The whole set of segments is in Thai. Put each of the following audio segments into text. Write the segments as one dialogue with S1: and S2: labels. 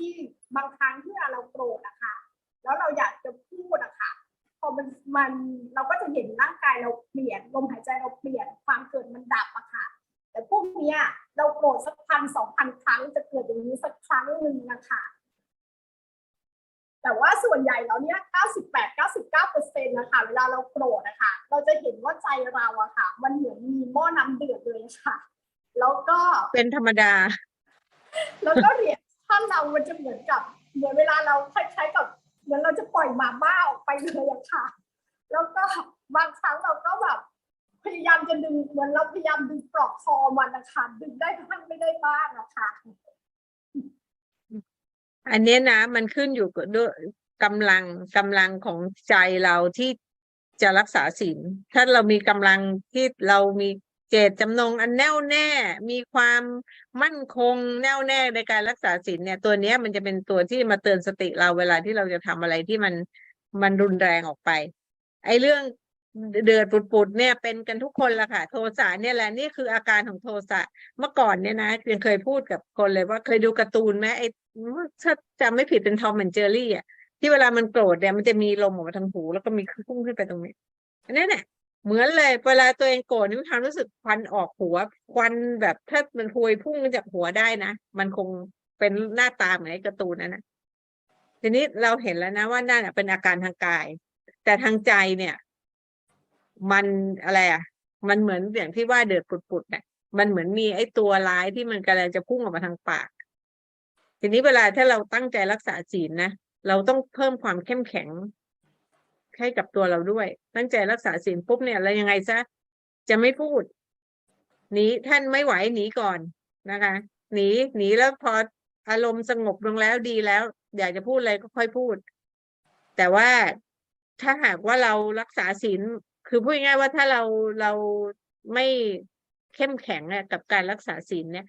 S1: ที่บางครั้งที่เวลาเราโกรธอะค่ะ แล้วเราอยากจะพูดอะค่ะพอมันมันเราก็จะเห็นร่างกายเราเปลี่ยนลมหายใจเราเปลี่ยนความเกิดมันดับอะค่ะ แต่พวกเนี้ยเราโกรธสักพันสองพันครั้งจะเกิดอย่างนี้สักครั้งหนึ่งนะคะแต่ว่าส่วนใหญ่แล้วเนี่ย98 99เปอร์เซ็นต์นะคะเวลาเราโกรธนะคะเราจะเห็นว่าใจเราอะค่ะ มันเหมือนมีหม้อน้ำเดือดเลยค่ะ แล้วก็
S2: เป็นธรรมดา
S1: แล้วก็เรียน ท่าเรามันจะเหมือนกับ เหมือนเวลาเราคล้ายๆกับ เหมือนเราจะปล่อยหมาบ้าออกไปเลยอะค่ะ แล้วก็บางครั้งเราก็แบบพยายามจะดึงเหมือนเราพยายามดึงปลอกคอมันนะคะดึงได้บ้างไม่ได้บ้างอะค่ะ
S2: อันเนี้ยนะมันขึ้นอยู่กับด้วยกำลังกำลังของใจเราที่จะรักษาศีลถ้าเรามีกำลังที่เรามี เจตจำนงอันแน่วแน่ มีความมั่นคงแน่วแน่ในการรักษาศีลเนี่ย ตัวนี้มันจะเป็นตัวที่มาเตือนสติเราเวลาที่เราจะทำอะไรที่มันมันรุนแรงออกไป ไอ้เรื่องเดือดปุดๆเนี่ยเป็นกันทุกคนละค่ะ โทสะเนี่ยแหละนี่คืออาการของโทสะเมื่อก่อนเนี่ยนะยังเคยพูดกับคนเลยว่าเคยดูการ์ตูนไหมไอ้ถ้าจำไม่ผิดเป็นทอมแอนเจอรี่อะที่เวลามันโกรธเนี่ยมันจะมีลมออกมาทางหูแล้วก็มีพุ่งขึ้นไปตรงนี้อันนี้เนี่ย เหมือนเลย เวลาตัวเองโกรธนี่มีความรู้สึกควันออกหัว ควันแบบถ้ามันพวยพุ่งจากหัวได้นะ มันคงเป็นหน้าตาเหมือนไอ้การ์ตูนนั่นนะทีนี้เราเห็นแล้วนะว่านั่นเป็นอาการทางกาย แต่ทางใจเนี่ย มันอะไรอะ มันเหมือนอย่างที่ว่าเดือดปุดๆเนี่ยมันเหมือนมีไอ้ตัวร้ายที่มันกำลังจะพุ่งออกมาทางปาก ทีนี้เวลาถ้าเราตั้งใจรักษาศีลนะเราต้องเพิ่มความเข้มแข็ง ให้กับตัวเราด้วย ตั้งใจรักษาศีลปุ๊บเนี่ยเรายังไงซะจะไม่พูดหนีท่านไม่ไหวหนีก่อนนะคะหนีหนีแล้วพออารมณ์สงบลงแล้วดีแล้ว อยากจะพูดอะไรก็ค่อยพูด แต่ว่าถ้าหากว่าเรารักษาศีลคือพูดง่ายว่าถ้าเราเราไม่เข้มแข็งกับการรักษาศีลเนี่ย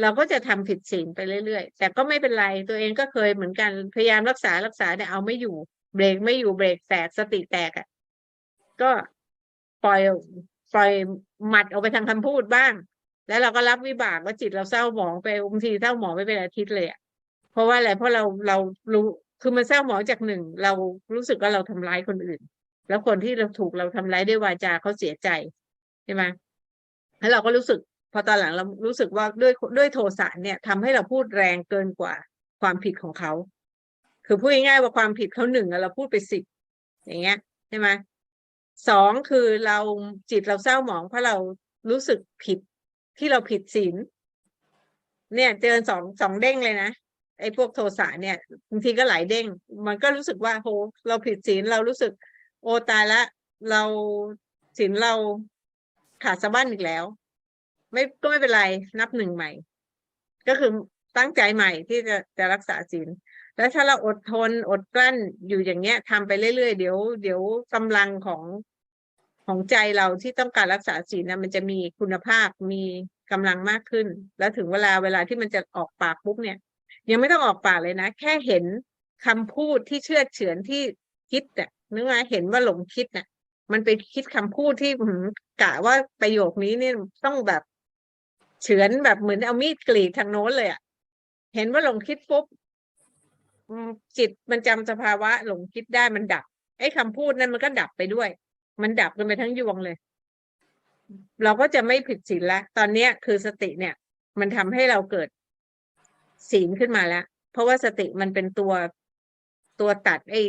S2: เราก็จะทำผิดศีลไปเรื่อยๆ แต่ก็ไม่เป็นไรตัวเองก็เคยเหมือนกันพยายามรักษารักษาเนี่ยเอาไม่อยู่ เบรกไม่อยู่เบรกแตกสติแตกอะ่ะ ก็ปล่อยปล่อยหมัดออกไปทางคำพูดบ้าง แล้วเราก็รับวิบากว่าจิตเราเศร้าหมองไปบางทีเศร้าหมองไปเป็นอาทิตย์เลยอะ่ะเพราะว่าอะไรเพราะเราเรารู้คือมันเศร้าหมองจากหนึ่งเรารู้สึกว่าเราทำร้ายคนอื่น แล้วคนที่เราถูกเราทำร้ายด้วยวาจาเขาเสียใจใช่ไหมแล้วเราก็รู้สึก พอตอนหลังเรารู้สึกว่าด้วยด้วยโทสะเนี่ยทำให้เราพูดแรงเกินกว่าความผิดของเขา คือพูดง่ายๆว่าความผิดเขาหนึ่งเราพูดไปสิบอย่างเงี้ยใช่ไหมสองคือเราจิตเราเศร้าหมองเพราะเรารู้สึกผิดที่เราผิดศีลเนี่ยเจอสองสองเด้งเลยนะไอ้พวกโทสะเนี่ยบางทีก็หลายเด้ง มันก็รู้สึกว่าโหเราผิดศีลเรารู้สึก โอตายละ เราศีลเราขาดสะบั้นอีกแล้ว ไม่ก็ไม่เป็นไรนับหนึ่งใหม่ ก็คือตั้งใจใหม่ที่จะจะรักษาศีล แล้วถ้าเราอดทนอดกลั้นอยู่อย่างเงี้ยทำไปเรื่อยๆเดี๋ยวเดี๋ยวกำลังของของใจเราที่ต้องการรักษาศีลนะมันจะมีคุณภาพมีกำลังมากขึ้น แล้วถึงเวลาเวลาที่มันจะออกปากปุ๊บเนี่ย ยังไม่ต้องออกปากเลยนะ แค่เห็นคำพูดที่เชื่อเฉือนที่คิดอะนึกว่าเห็นว่าหลงคิดน่ะ มันไปคิดคำพูดที่หืกะว่าประโยคนี้เนี่ยต้องแบบเฉือนแบบเหมือนเอามีดกรีดทางโน้นเลยอะเห็นว่าหลงคิดปุ๊บ จิตมันจำสภาวะหลงคิดได้มันดับไอ้คำพูดนั้นมันก็ดับไปด้วย มันดับกันไปทั้งยวงเลย เราก็จะไม่ผิดศีลละตอนเนี้ยคือสติเนี่ย มันทำให้เราเกิดศีลขึ้นมาแล้ว เพราะว่าสติมันเป็นตัวตัวตัด ไอ้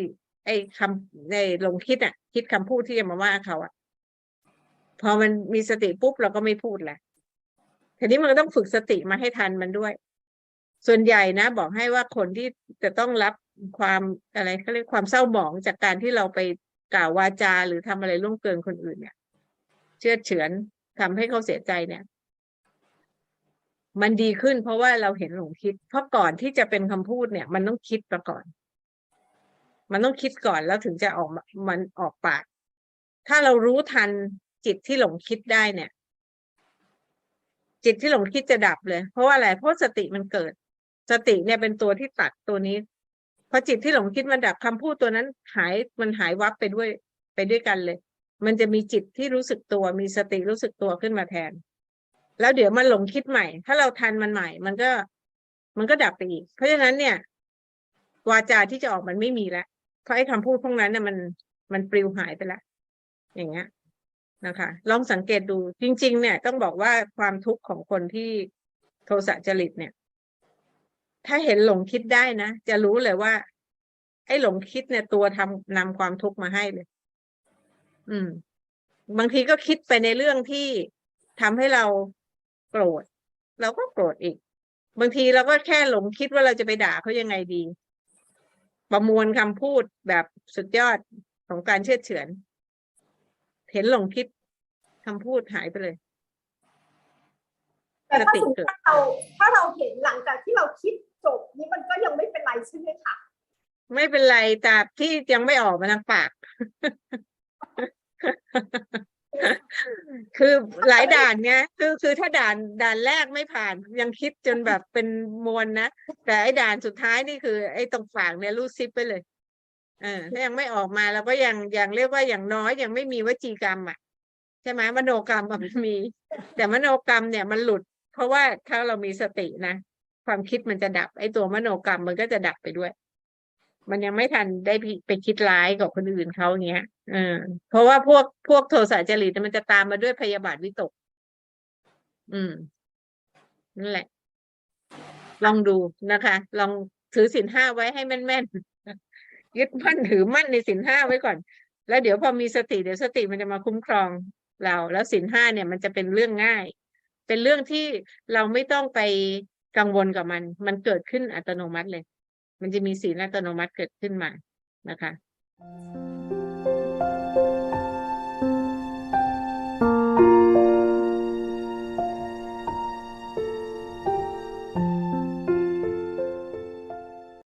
S2: ไอ้คำในหลงคิดอะ คิดคำพูดที่จะมาว่าเขาอะ พอมันมีสติปุ๊บเราก็ไม่พูดแหละทีนี้มันก็ต้องฝึกสติมาให้ทันมันด้วย ส่วนใหญ่นะ บอกให้ว่าคนที่จะต้องรับความอะไรเขาเรียกความเศร้าหมองจากการที่เราไปกล่าววาจาหรือทำอะไรล่วงเกินคนอื่นเนี่ย เชื่อเฉือนทำให้เขาเสียใจเนี่ย มันดีขึ้น เพราะว่าเราเห็นหลงคิด เพราะก่อนที่จะเป็นคำพูดเนี่ย มันต้องคิดมาก่อน มันต้องคิดก่อนแล้วถึงจะออกมามันออกปาก ถ้าเรารู้ทันจิตที่หลงคิดได้เนี่ย จิตที่หลงคิดจะดับเลย เพราะว่าอะไรเพราะสติมันเกิด สติเนี่ยเป็นตัวที่ตัดตัวนี้พอจิตที่หลงคิดมันดับคำพูดตัวนั้นหายมันหายวับไปด้วยไปด้วยกันเลย มันจะมีจิตที่รู้สึกตัว มีสติรู้สึกตัวขึ้นมาแทน แล้วเดี๋ยวมันหลงคิดใหม่ ถ้าเราทันมันใหม่ มันก็ มันก็ดับไปอีก เพราะฉะนั้นเนี่ยวาจาที่จะออกมันไม่มีแล้วเพราะไอ้คำพูดพวกนั้นน่ะมันมันปลิวหายไปแล้วอย่างเงี้ยนะคะ ลองสังเกตดูจริง ๆ เนี่ย ต้องบอกว่าความทุกข์ของคนที่โทสะจริตเนี่ย ถ้าเห็นหลงคิดได้นะ จะรู้เลยว่า ไอ้หลงคิดเนี่ยตัวทำนำความทุกข์มาให้เลย อืม บางทีก็คิดไปในเรื่องที่ทำให้เราโกรธเราก็โกรธอีก บางทีเราก็แค่หลงคิดว่าเราจะไปด่าเขายังไงดี ประมวลคำพูดแบบสุดยอดของการเชื่อดเฉือน เห็นหลงคิดคำพูดหายไปเลย
S1: แต่ถ้า
S2: สติ
S1: สมม
S2: เกิ
S1: ติ
S2: ด
S1: ว่าเราถ้าเราเห็นหลังจากที่เราคิดจบนี่มันก็ยังไม่เป็นไรใช่ไหมคะ
S2: ไม่เป็นไรแต่ที่ยังไม่ออกมาทางปาก คือหลายด่านไงคือคือถ้าด่านด่านแรกไม่ผ่าน ยังคิดจนแบบเป็นมวลนะ แต่ไอ้ด่านสุดท้ายนี่คือ ไอ้ตรงปากเนี่ยรูดซิปไปเลยเออถ้ายังไม่ออกมาเราก็ยังยังเรียกว่าอย่างน้อยยังไม่มีวจีกรรมอะใช่ไหมมโนกรรมอะมันมี แต่มโนกรรมเนี่ยมันหลุดเพ ราะว่าถ้าเรามีสตินะ ความคิดมันจะดับ ไอ้ตัวมโนกรรมมันก็จะดับไปด้วย มันยังไม่ทันได้ไปคิดร้ายกับคนอื่นเขาอย่างเงี้ยเออเพราะว่าพวกพวกโทสะจริตมันจะตามมาด้วยพยาบาทวิตก อืมนั่นแหละ ลองดูนะคะ ลองถือศีลห้าไว้ให้แม่นๆยึดมั่นถือมั่นในศีลห้าไว้ก่อน แล้วเดี๋ยวพอมีสติเดี๋ยวสติมันจะมาคุ้มครองเรา แล้วศีลห้าเนี่ยมันจะเป็นเรื่องง่าย เป็นเรื่องที่เราไม่ต้องไปกังวลกับมัน มันเกิดขึ้นอัตโนมัติเลย มันจะมีศีลอัตโนมัติเกิดขึ้นมานะคะ